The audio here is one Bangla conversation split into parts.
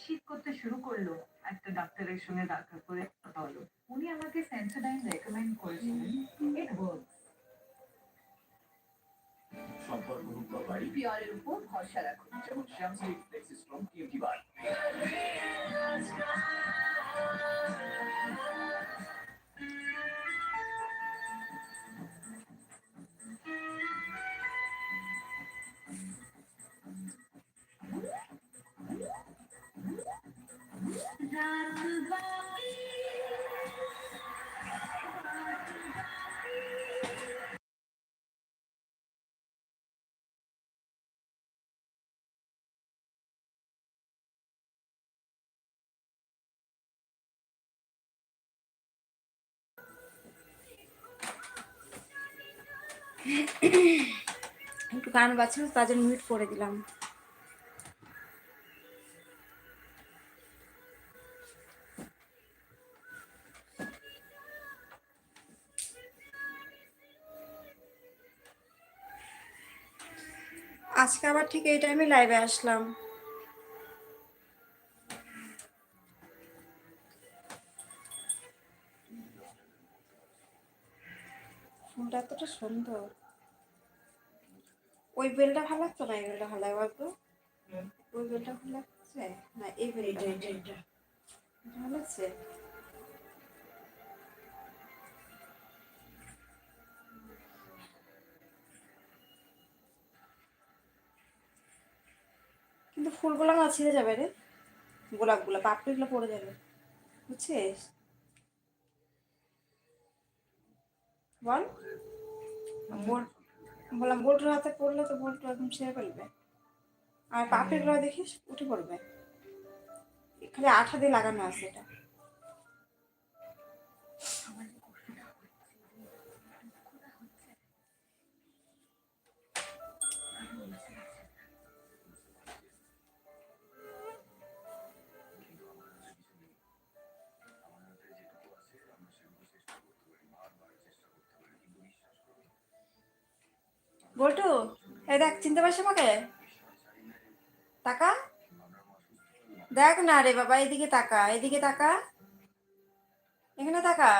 শীত করতে শুরু করল একটা ডাক্তারের সঙ্গে দেখা করে কথা হলো উনি আমাকে সেন্সোডাইন রেকমেন্ড করেছিলেন। ইট ওয়ার্কস সম্পর্ক হোক বা বাড়ি। পিয়ারের উপর ভরসা রাখুন। যেমন শ্যামস্টিক ফ্লেক্সি স্ট্রং টিএমটি বার গান বাজছিল, তার জন্য মিউট করে দিলাম। আজকে আবার ঠিক এই টাইমে লাইভে আসলাম। ফুলটা এতটা সুন্দর। ওই বেলটা ভালো লাগতো না? এই বেলটা ভালো লাগে বলতো? ওই বেলটা ভালো লাগছে? না এই বেলটা। এটা এটা ভালো লাগছে? কিন্তু ফুলগুলো না ছিঁড়ে যাবে রে। গোলাপগুলো পাপড়িগুলো পড়ে যাবে। বুঝছিস? বল। বল। বললাম বোল্টের হাতে পড়লে তো বোল্ট একদম ছেড়ে ফেলবে। আর পাপের পাপড়িগুলো দেখিস, উঠে পড়বে। খালি আঠা দিয়ে লাগানো আছে এটা। চিনতে পারছিস আমাকে? তাকা। দেখ না রে বাবা, এদিকে তাকা এদিকে তাকা। এখানে তাকা।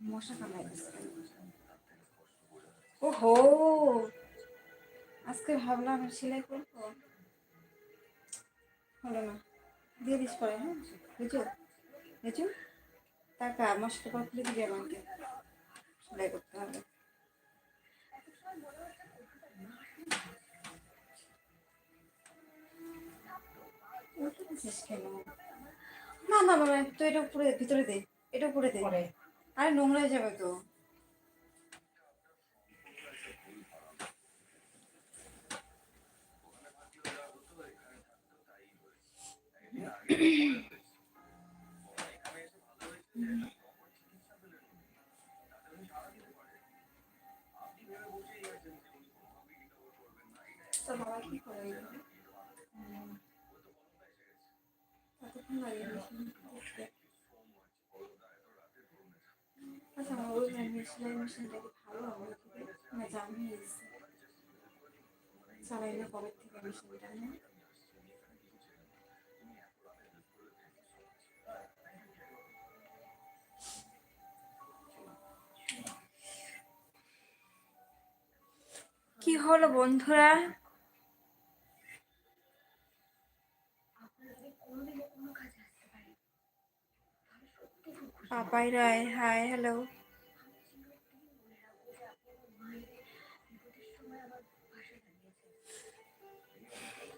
মশা কামড়াই ওহো। আজকে ভাবলাম সেলাই করব। হলো না দিয়ে দিস পরে হ্যাঁ? বুঝছ? বুঝছ? টাকা আমার সাথে পর খুলে দিবি আমাকে। সেলাই করতে হবে। না না বাবা তো এটা উপরে ভিতরে দে এটা উপরে দে। আরে নোংরা হয়ে যাবে তো। বাবা কি করে। কতক্ষণ লাগে? আচ্ছা আমার ওই সেলাই মেশিনটা কি ভালো হবে না জানি চালাই না কবে থেকে মেশিনটা না কি হলো বন্ধুরা? পাপাই রায় হাই হ্যালো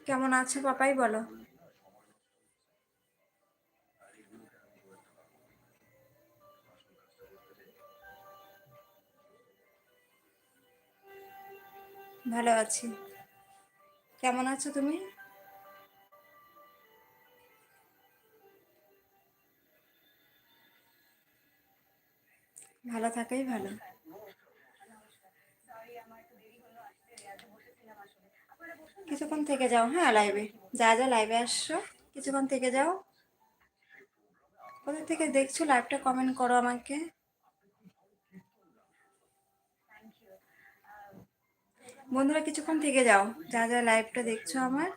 কেমন আছো পাপাই বলো? ভালো আছি। কেমন আছো তুমি? ভালো থাকাই ভালো। কিছুক্ষণ থেকে যাও হ্যাঁ লাইভে যা যা লাইভে আসছো, কিছুক্ষণ থেকে যাও। কোথা থেকে দেখছ? লাইভটা কমেন্ট করো আমাকে। বন্ধুরা কিছুক্ষণ থেকে যাও। যা যা লাইভটা দেখছ আমার।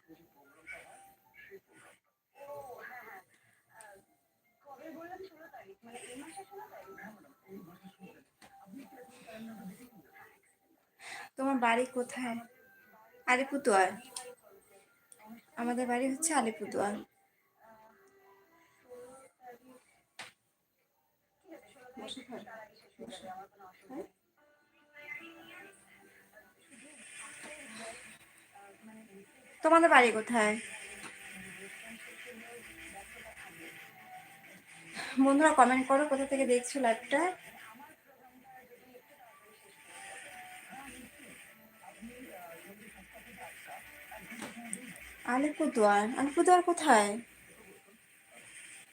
তোমার বাড়ি কোথায়? আলিপুরদুয়ার। আমাদের বাড়ি হচ্ছে আলিপুরদুয়ার। বসে তোমাদের বাড়ি কোথায়? বন্ধুরা কমেন্ট করো কোথা থেকে দেখছ লাইভটা আলিপুরদুয়ার। আলিপুরদুয়ার কোথায়?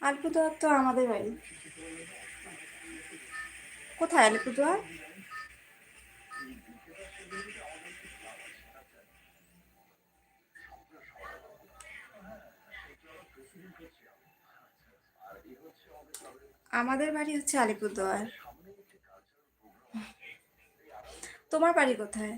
আলিপুরদুয়ার তো আমাদের বাড়ি। কোথায় আলিপুরদুয়ার? আমাদের বাড়ি হচ্ছে আলিপুরদুয়ার। তোমার বাড়ি কোথায়?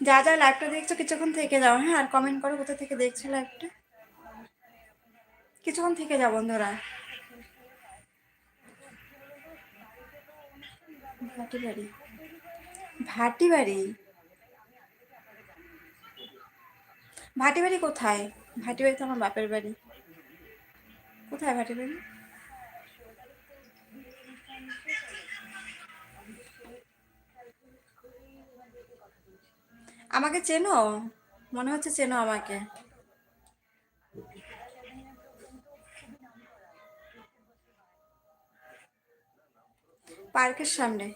যা যা লাইভটা দেখছ কিছুক্ষণ থেকে যাও হ্যাঁ? আর কমেন্ট করো কোথা থেকে দেখছ লাইভটা কিছুক্ষণ থেকে যাও বন্ধুরা। ভাটি বাড়ি ভাটি বাড়ি ভাটি বাড়ি কোথায়? ভাটি বাড়ি তো আমার বাপের বাড়ি। কোথায় ভাটি বাড়ি আমাকে চেনো? মনে হচ্ছে চেনো আমাকে। পার্কের সামনে।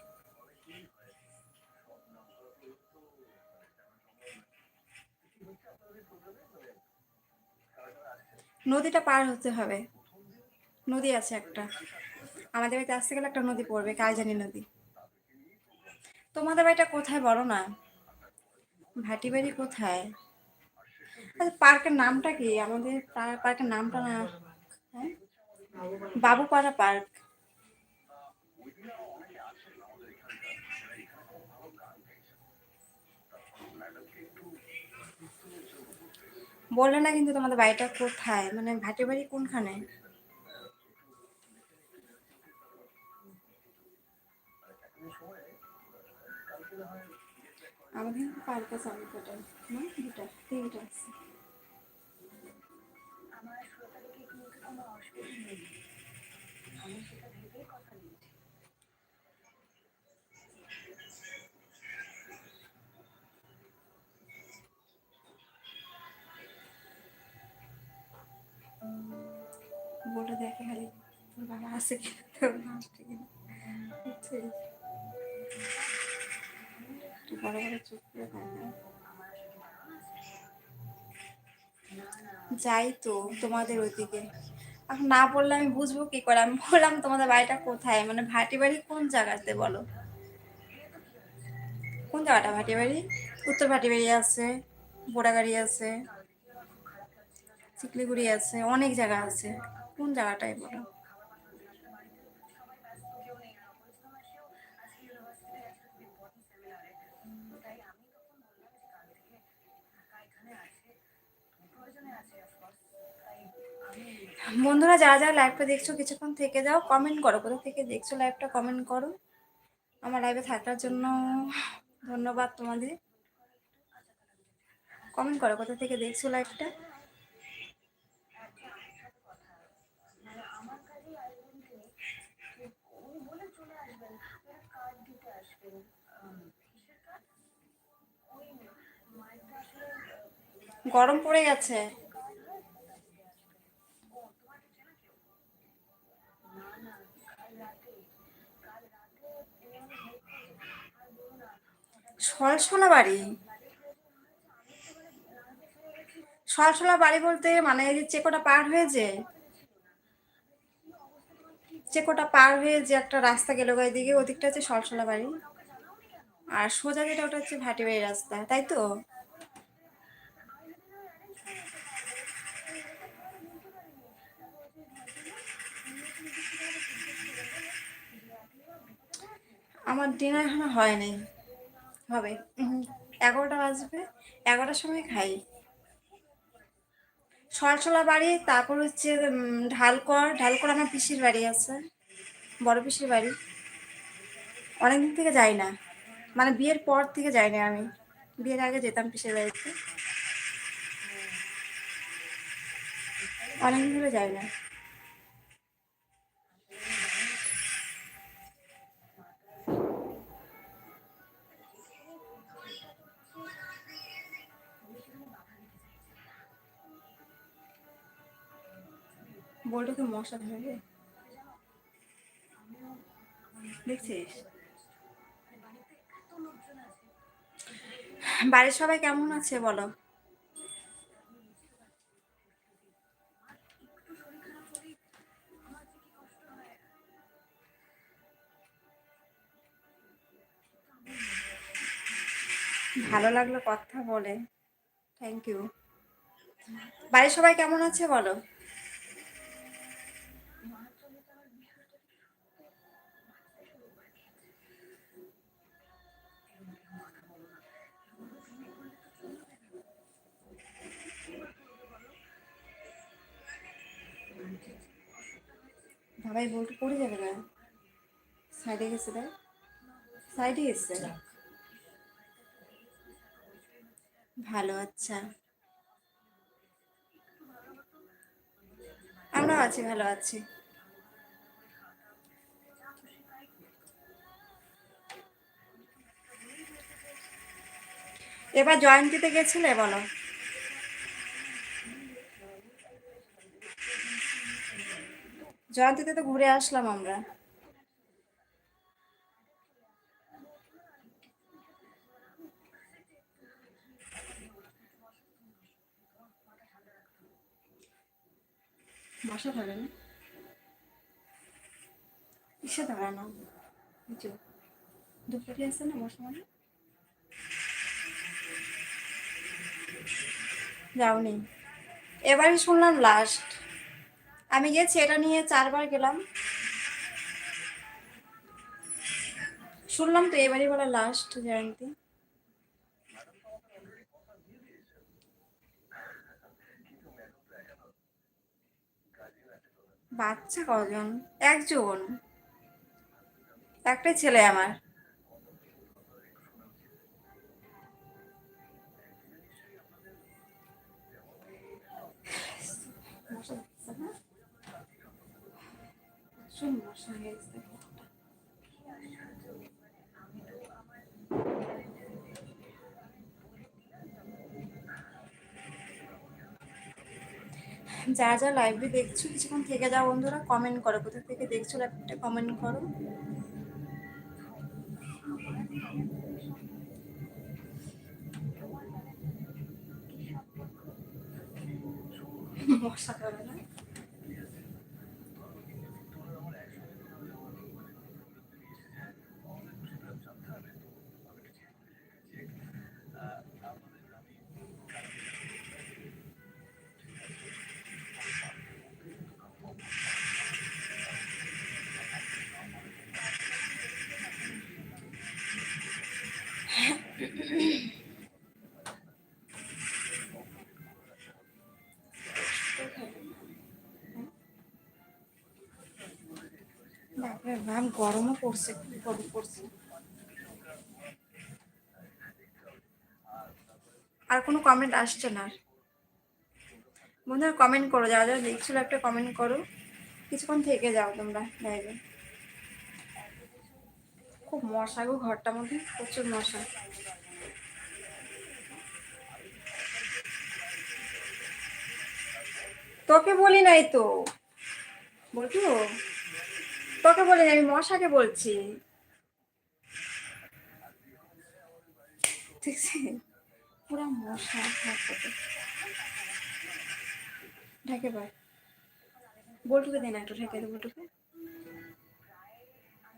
নদীটা পার হতে হবে। নদী আছে একটা। আমাদের বাড়িতে আসতে গেলে একটা নদী পড়বে কালজানি নদী। তোমাদের বাড়িটা কোথায় বলো না? ভাটি বাড়ি কোথায়? আচ্ছা পার্কের নামটা কি? আমাদের পার্কের নামটা না হ্যাঁ? বাবুপাড়া পার্ক। বললে না কিন্তু তোমাদের বাড়িটা কোথায়? মানে ভাটি বাড়ি কোনখানে? আমাদের পার্ক আছে কটা না, দুটা, তিনটা আছে। আছে করে যাই তো, তোমাদের ওইদিকে। এখন না বললে আমি বুঝব কি করে? আমি বললাম, তোমাদের বাড়িটা কোথায়? মানে ভাটি বাড়ি কোন জায়গাতে বলো? কোন জায়গাটা? ভাটি বাড়ি? উত্তর ভাটি বাড়ি আছে বোড়াগাড়ি আছে, চিকলিগুড়ি আছে, অনেক জায়গা আছে। কোন জায়গাটায় বলো? বন্ধুরা, যারা যারা লাইভটা দেখছ, কিছুক্ষণ থেকে যাও কমেন্ট করো। কোথা থেকে দেখছ লাইভটা কমেন্ট করো। আমার লাইভে থাকার জন্য ধন্যবাদ তোমাদের। কমেন্ট করো কোথা থেকে দেখছ লাইভটা গরম পড়ে কাছেই আসবেন তিনি ঠিক উনি বলে চলে আসবেন ওরা কার্ড দিতে আসবেন আম, কিসের কার্ড ওই মায়েরটা আসলে আহ, গরম পড়ে গেছে না না কাল রাতে কাল রাতে উনি আমাকে হেল্প করেছেন আর বলো না সলসলা বাড়ি। সলসলা বাড়ি বলতে মানে এই যে চেকোটা পার হয়েছে চেকোটা পার হয়ে যে একটা রাস্তা গেল ওই দিকে ওদিকটা হচ্ছে সলসলা বাড়ি। আর সোজা যেটা ওটা হচ্ছে ভাটি বাড়ির রাস্তা, তাই তো? আমার ডিনার এখনও হয়নি হবে। এগারোটা বাজবে। এগারোটার সময় খাই। সলসলা বাড়ি, তারপর হচ্ছে ঢালকর। ঢালকর আমার পিসির বাড়ি আছে। বড় পিসির বাড়ি। অনেকদিন থেকে যাই না। মানে বিয়ের পর থেকে যাই না আমি। বিয়ের আগে যেতাম পিসির বাড়িতে। অনেকদিন ধরে যাই না। বলটাকে মশা ধরবে দেখছিস? বাড়ির সবাই কেমন আছে বলো? ভালো লাগল কথা বলে। থ্যাংক ইউ বাড়ির সবাই কেমন আছে বলো? ভাবাই বলতে পড়ে যাবে না। সাইডে গেছে দেখ সাইডে গেছে। ভালো আচ্ছা। আমরাও আছি ভালো আছি। এবার জয়ন্তীতে গেছিলে বলো? জয়ন্তীতে তো ঘুরে আসলাম আমরা। মশা ধরে না কিসে ধরে না দুপুরে আছে না মশা মানে যাওনি। এবারই শুনলাম লাস্ট আমি গেছি, এটা নিয়ে চারবার গেলাম। শুনলাম তো এবারই বলে লাস্ট জয়ন্তী বাচ্চা কজন? একজন। একটাই ছেলে আমার। যা যা লাইভে দেখছ, কিছুক্ষণ থেকে যাও বন্ধুরা কমেন্ট করো। কোথা থেকে দেখছ লাইভটা কমেন্ট করো। মশা করে না? বাপরে বাপ গরমও পড়ছে গরম পড়ছে। আর কোনো কমেন্ট আসছে না। বন্ধুরা কমেন্ট করো, যারা যারা দেখছিল একটা কমেন্ট করো। কিছুক্ষণ থেকে যাও তোমরা লাইভে খুব মশা গো ঘরটার মধ্যে, প্রচুর মশা। তোকে বলি নাই তো। বলতো তোকে বলি, আমি মশাকে বলছি। ঠিক পুরো মশা বল্টুকে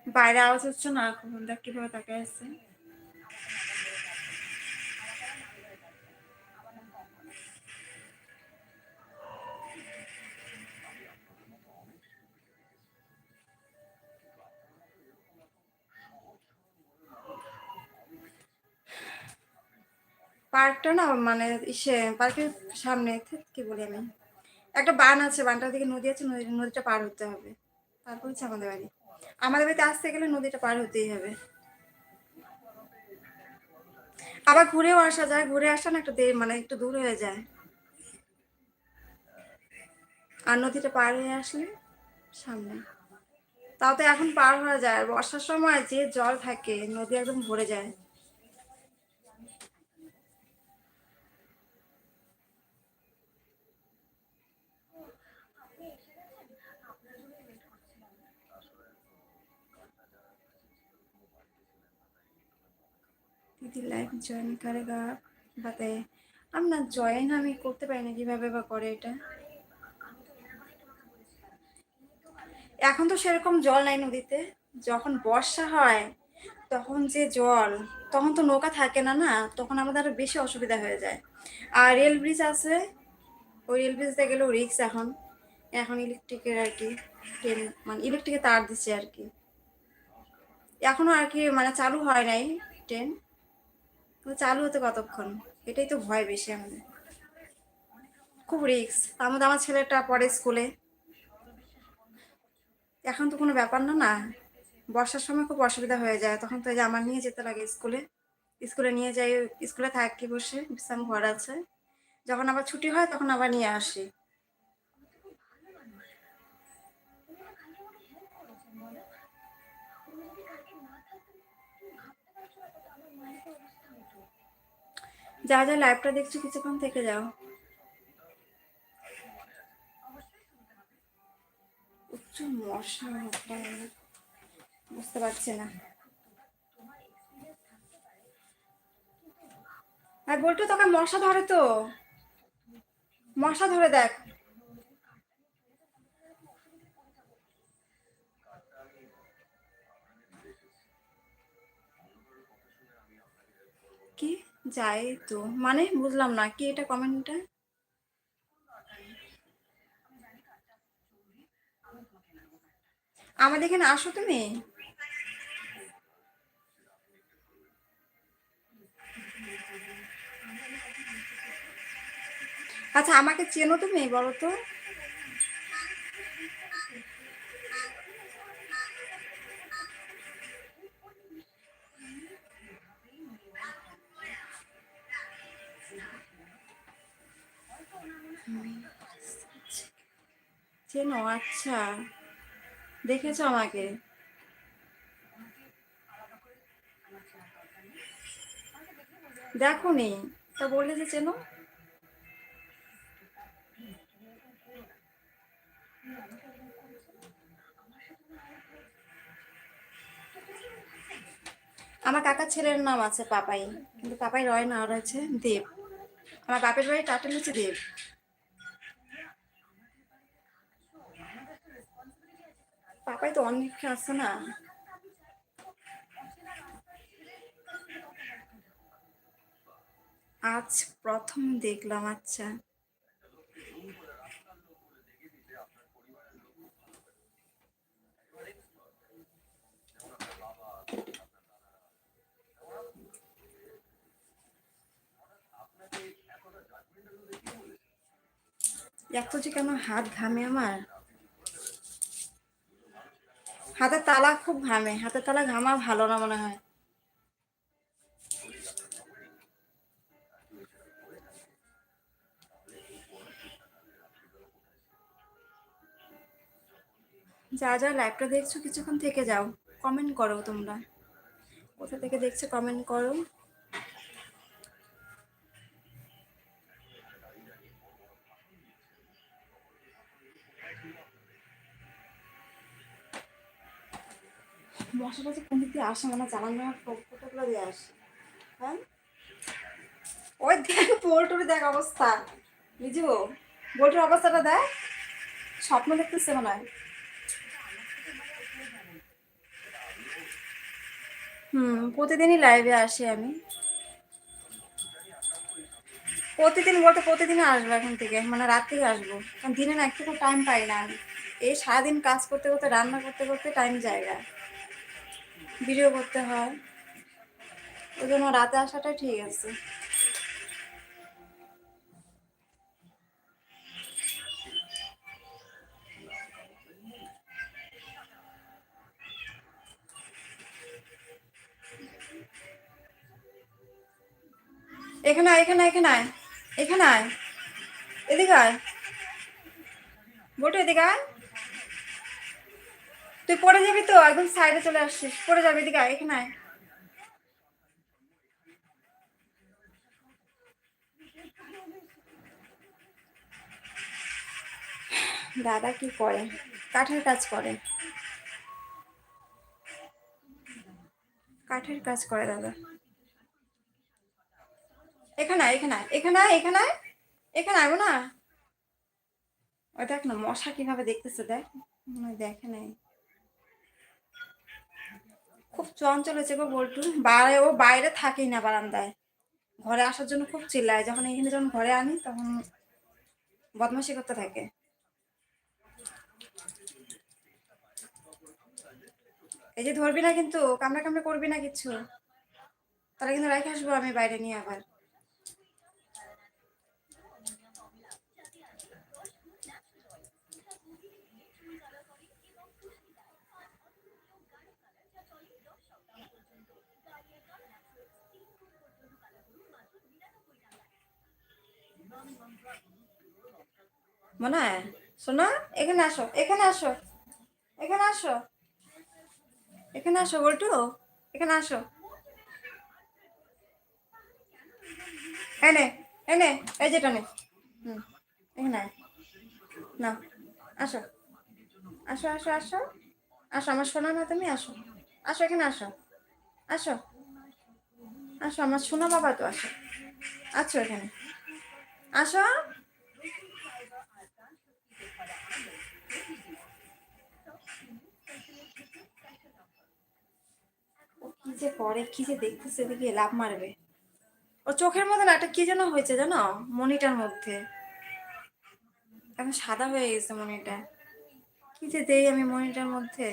বাইরে আওয়াজ হচ্ছে না, এখন কীভাবে তাকে আছে। পার্কটা না মানে ইসে পার্কের সামনে, কি বলি আমি? একটা বান আছে বানটা দিকে নদী আছে, নদী, নদীটা পার হতে হবে। তারপর হচ্ছে আমাদের বাড়ি। আমাদের বাড়িতে আসতে গেলে নদীটা পার হতেই হবে। আবার ঘুরেও আসা যায়, ঘুরে আসা না একটু দেরি মানে একটু দূর হয়ে যায়। আর নদীটা পার হয়ে আসলে সামনে। তাও তো এখন পার হয়ে যায়। বর্ষার সময় যে জল থাকে, নদী একদম ভরে যায়। दीदी लाइव ज्वाइन करेगा बताइए আমি না জয়েন আমি করতে পারি না কিভাবে বা করে এটা এখন তো সেরকম জল নাই নদীতে যখন বর্ষা হয় তখন যে জল তখন তো নৌকা থাকে না না তখন আমাদের আরো বেশি অসুবিধা হয়ে যায় আর রেল ব্রিজ আছে ওই রেল ব্রিজতে গেলেও রিক্স এখন এখন ইলেকট্রিকের আর কি ট্রেন মানে ইলেকট্রিকের তার দিচ্ছে আর কি এখনো আর কি মানে চালু হয় নাই ট্রেন তো চালু হতে কতক্ষণ? এটাই তো ভয় বেশি আমাদের। খুব রিক্স তার মধ্যে আমার ছেলেটা পড়ে স্কুলে এখন তো কোনো ব্যাপার না না? বর্ষার সময় খুব অসুবিধা হয়ে যায়। তখন তো আমার নিয়ে যেতে লাগে স্কুলে স্কুলে নিয়ে যাই স্কুলে থাকি বসে বিশ্রাম ঘর আছে। যখন আবার ছুটি হয়, তখন আবার নিয়ে আসি। যা যা লাইভটা দেখছ কিছুক্ষণ থেকে যাও। উচ্চ মশা বুঝতে পারছি না। আর বলতো তোকে মশা ধরে তো। মশা ধরে দেখ। যাই তো। মানে বুঝলাম না, কি এটা কমেন্টটা? আমাদের এখানে আসো তুমি। আচ্ছা আমাকে চেনো তুমি বলো তো? চেনো? আচ্ছা। দেখেছ আমাকে? দেখো নি। তা বললে যে চেনো। আমার কাকার ছেলের নাম আছে পাপাই। কিন্তু পাপাই রয় না রয়েছে দেব। আমার বাপের বাড়ি টাটেল হচ্ছে দেব। পাপাই তো অনেক আছে না? আজ প্রথম দেখলাম আচ্ছা। এত যে কেন হাত ঘামে আমার? হাতের তালা খুব ঘামে, হাতে তালা ঘামা ভালো না মনে হয়। যা যা লাইভটা দেখছ, কিছুক্ষণ থেকে যাও কমেন্ট করো তোমরা। কোথা থেকে দেখছ কমেন্ট করো। যে আসে মানে জানান ফটোগুলো দিয়ে আসে। হ্যাঁ? ওই দেখ পোল্টুর দেখ অবস্থা। বুঝু বোল্টুর অবস্থাটা দেখ। স্বপ্ন দেখতেছে মনে হয়। হুম, প্রতিদিনই লাইভে আসি আমি। প্রতিদিন বলতে প্রতিদিনই আসব এখন থেকে মানে রাত থেকে আসব। কারণ দিনে না একটু টাইম পাই না আমি। এই সারাদিন কাজ করতে করতে, রান্না করতে করতে টাইম যায় না। ভিডিও করতে হয়। ওই জন্য রাতে আসাটাই ঠিক আছে। এখানে আয়, এখানে এখানে আয় এখানে আয়। এদিকে আয়। বটু এদিকে আয়। তুই পড়ে যাবি তো, একদম সাইডে চলে আসছিস। পড়ে যাবি এদিকে এখানে আয়। দাদা কি করে? কাঠের কাজ করে। কাঠের কাজ করে দাদা। এখানে এখানে এখানে এখানে এখানে আয় না ওই দেখ না, মশা কীভাবে দেখতেছে, দেখ। দেখে নাই খুব চঞ্চল হয়েছে গো বল্টু। বাইরে ও বাইরে থাকেই না বারান্দায়। ঘরে আসার জন্য খুব চিল্লায়। যখন এখানে যখন ঘরে আনি, তখন বদমাশি করতে থাকে। এই যে ধরবি না কিন্তু, কামড়া কামড়া করবি না কিছু? তাহলে কিন্তু রেখে আসব আমি বাইরে নিয়ে আবার। মনে হয়? শোনো এখানে আসো এখানে আসো এখানে আসো এখানে আসো, বল্টু, এখানে আসো। এনে এনে এই যেটা নে। হুম, এখানে। না, আসো আসো আসো আসো আসো, আমার শোনা না তুমি আসো আসো, এখানে আসো আসো আসো, আমার শোনা বাবা তো আসো, আছো এখানে। আসো কি যে করে, কি যে দেখতেছে দেখি লাভ মারবে। ও চোখের মধ্যে একটা কি যেন হয়েছে জানো? মনিটার মধ্যে। এখন সাদা হয়ে গেছে মনিটা। কি যে দেই আমি মনিটার মধ্যে।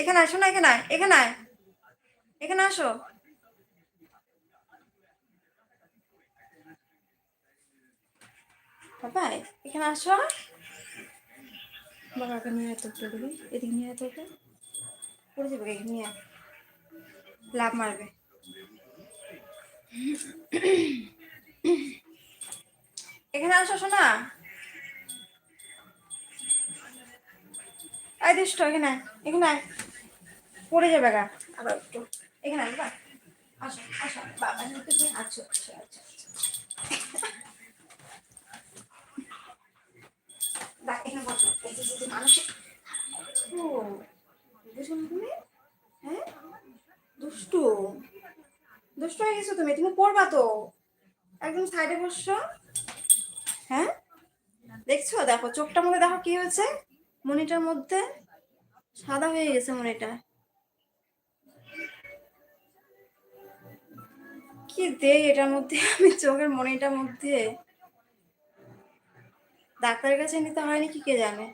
এখানে আসো না, এখানে এখানে। এখানে আসো। বাবাই এখানে আসো। বাবাকে নিয়ে এত দিবি এদিকে নিয়ে এত পড়ে যাবে এখানে, নিয়ে লাভ মারবে। এখানে আসো শোনা আয় দুষ্ট, এখানে এখানে। পড়ে যাবে গা। আবার একটু। এখানে আসো আসো দিয়ে আছো এখানে তুমি? হ্যাঁ? দুষ্টু? দুষ্টু হয়ে গেছো তুমি? তুমি পড়বা তো? একদম সাইডে বসছো? হ্যাঁ? দেখছ? দেখো চোখটার মধ্যে দেখো কি হয়েছে? মনিটার মধ্যে সাদা হয়ে গেছে মনিটা। কি দেই এটার মধ্যে? আমি চোখের মনিটার মধ্যে। ডাক্তারের কাছে নিতে হয়নি কি কে জানে?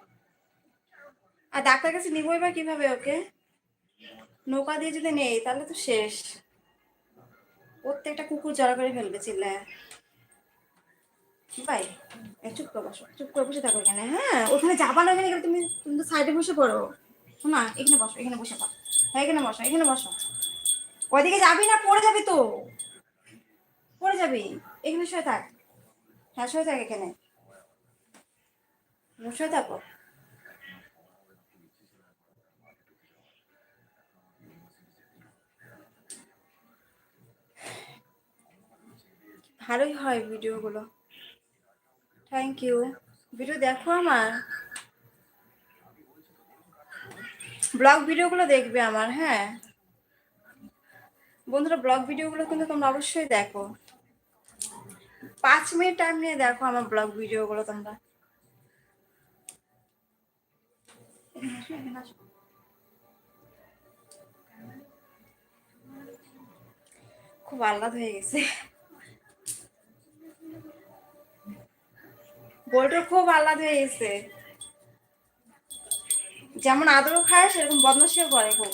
আর ডাক্তার কাছে নিবই বা কীভাবে ওকে? নৌকা দিয়ে যদি নেই, তাহলে তো শেষ। প্রত্যেকটা কুকুর জড়া করে ফেলবে, চিল্লায়। ভাই? চুপ করে, বসো, চুপ করে বসে থাকো এখানে হ্যাঁ? ওখানে যাবা না এখানে, তুমি তুমি তো সাইডে বসে পড়ো। শোনা, এখানে বসো, এখানে বসে পড়ো। হ্যাঁ এখানে বসো এখানে বসো। ওইদিকে যাবি না, পড়ে যাবি তো। পড়ে যাবি? এখানে শুয়ে থাক। হ্যাঁ শুয়ে থাক এখানে। শুয়ে থাকো ভালোই হয় ভিডিওগুলো। থ্যাংক ইউ ভিডিও দেখো আমার। ব্লগ ভিডিওগুলো দেখবে আমার হ্যাঁ। বন্ধুরা, ব্লগ ভিডিওগুলো কিন্তু তোমরা অবশ্যই দেখো। পাঁচ মিনিট টাইম নিয়ে দেখো আমার ব্লগ ভিডিওগুলো তোমরা। খুব আহ্লাদ হয়ে গেছে। বউটার খুব আহ্লাদ হয়ে গেছে। যেমন আদরও খায়, সেরকম বদমাশিও করে খুব।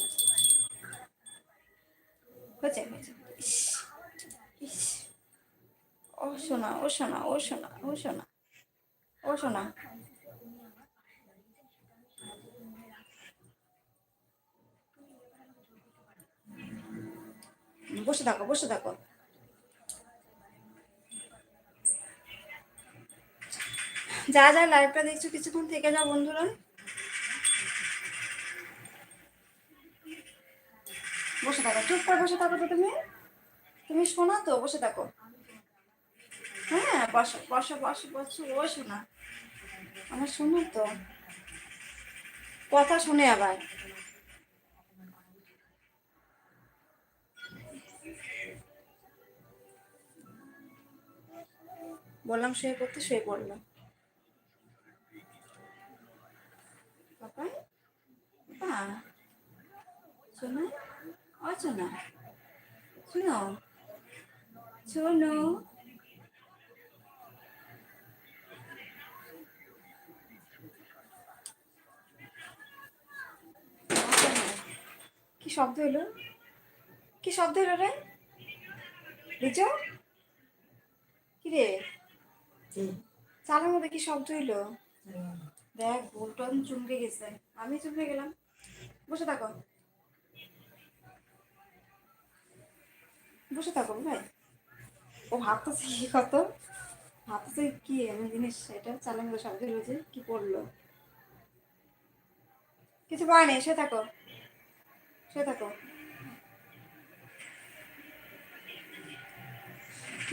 হয়েছে হয়েছে ইস, ইস। ও শোনা ও শোনা ও শোনা ও শোনা ও শোনা বসে থাকো বসে থাকো। যা যা লাইভটা দেখছ, কিছুক্ষণ থেকে যাও বন্ধুরা। বসে থাকো চুপ করে বসে থাকো তো তুমি। তুমি শোনা তো, বসে থাকো। হ্যাঁ বসো বসো বসো বসো ও শোনা আমার শোনো তো। কথা শুনে আবার। বললাম শুয়ে করতে শুয়ে পড়ল। বাবা বাবা শোনো? ও শোনা? শোনো শোনো কি শব্দ এলো? কি শব্দ এলো রে? রিজো কি? রে চালের মধ্যে কি শব্দ এলো? দেখ বোলটন চুমকে গেছে। আমি চুমকে গেলাম। বসে থাকো। বসে থাকো ভাই। ও ভাবতেছে কি কত? ভাবতেছে কি এমন জিনিস? এটা চালের মধ্যে শব্দ এলো যে কি পড়ল কিছু পায়নি সে থাকো। সে থাকো।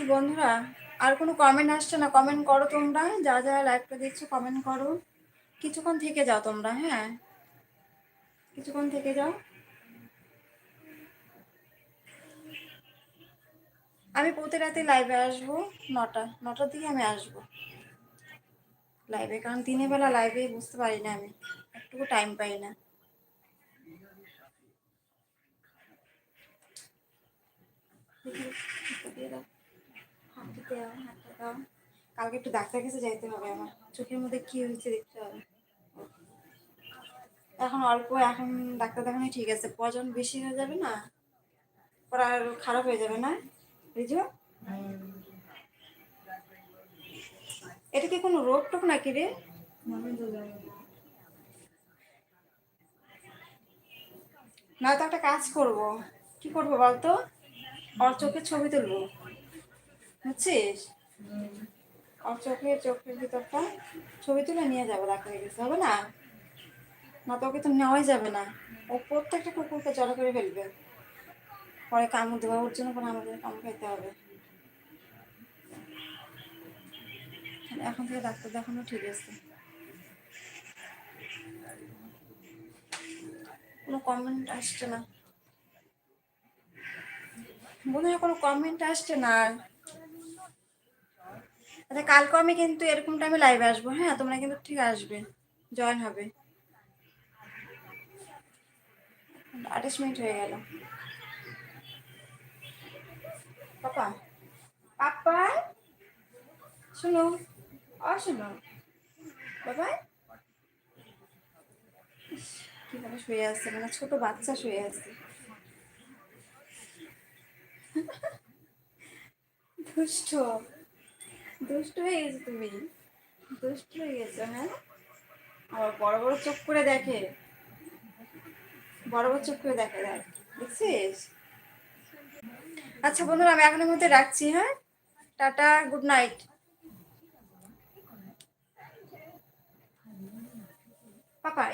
বন্ধুরা, আর কোনো কমেন্ট আসছে না? কমেন্ট করো তোমরা, যা যা লাইভটা দেখছ কমেন্ট করো। কিছুক্ষণ থেকে যাও তোমরা হ্যাঁ? কিছুক্ষণ থেকে যাও। আমি প্রতি রাতে লাইভে আসব, নটা, নটার দিকে আমি আসব। লাইভে কারণ দিনের বেলা লাইভে বুঝতে পারি না আমি, একটুকু টাইম পাই না। কালকে একটু ডাক্তার কাছে যাইতে হবে আমার। চোখের মধ্যে কি হয়েছে দেখতে হবে। এখন অল্প, এখন ডাক্তার দেখানো ঠিক আছে। পজন বেশি হয়ে যাবে না? পরে আর খারাপ হয়ে যাবে না? বুঝো এটা কি কোনো রোগ টোক নাকি রে? না তো একটা কাজ করব। কি করব বলতো? ওর চোখে ছবি তুলবো। বুঝছিস? ওর চোখে চোখের ভিতরটা ছবি তুলে নিয়ে যাব ডাক্তারের কাছে হবে না? না তো ওকে তো নেওয়াই যাবে না। ও প্রত্যেকটা কুকুরকে জড়ো করে ফেলবে। পরে কামড় দেবো, ওর জন্য পরে আমাদের কামড় খাইতে হবে। এখন থেকে ডাক্তার দেখানো ঠিক আছে। কোনো কমেন্ট আসছে না। মনে হয় কোনো কমেন্ট আসছে না। আচ্ছা কালকে আমি কিন্তু এরকম টাইমে লাইভে আসব। হ্যাঁ তোমরা কিন্তু ঠিক আসবে। জয়েন হবে। আঠাশ মিনিট হয়ে গেল। পাপা পাপা শুনো অ শুনো। বাবা ইস, কীভাবে শুয়ে আছে মানে ছোট বাচ্চা শুয়ে আছে। দুষ্ট। দুষ্ট হয়ে গেছো তুমি। দুষ্ট হয়ে গেছো হ্যাঁ? আবার বড় বড় চোখ করে দেখে। বড় বড় চোখ করে দেখে, দেখ। দেখছিস? আচ্ছা বন্ধুরা, আমি এখনের মধ্যে রাখছি হ্যাঁ? Tata, good night. পাপা